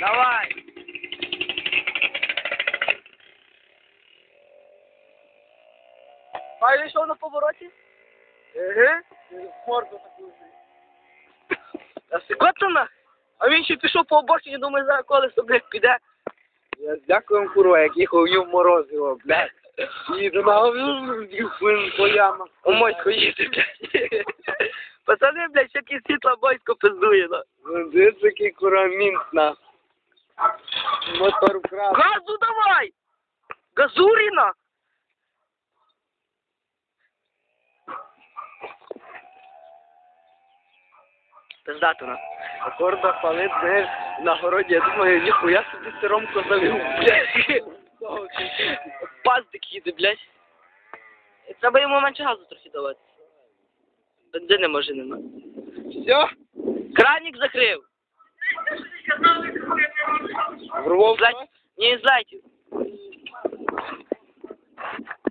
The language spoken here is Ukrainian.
Давай. А він йшов на повороті? Еге. Морду таку. А секунду. А він ще пішов по обочині, думаю, зараз колесо, блядь, піде. Я дякую, курва, як їхав в мороз його, блядь. Їду на хуй по ямах. У моську їде, блядь. Пацани, блядь, ще якісь світла бойсько пиздує, ну. Ну, Дивись, який кура мінт на. Мотор вкрав. Газу давай! Газуріна! Пиздато на. Акорда палить, знаєш, на городі. Я думаю, ніхуя собі ти Ромко завів, блядь. Їде, блядь. Треба йому менше газу трохи давати. Бензини може нема. Все? Кранік закрив. Врвав блядь, Ні, злайтів.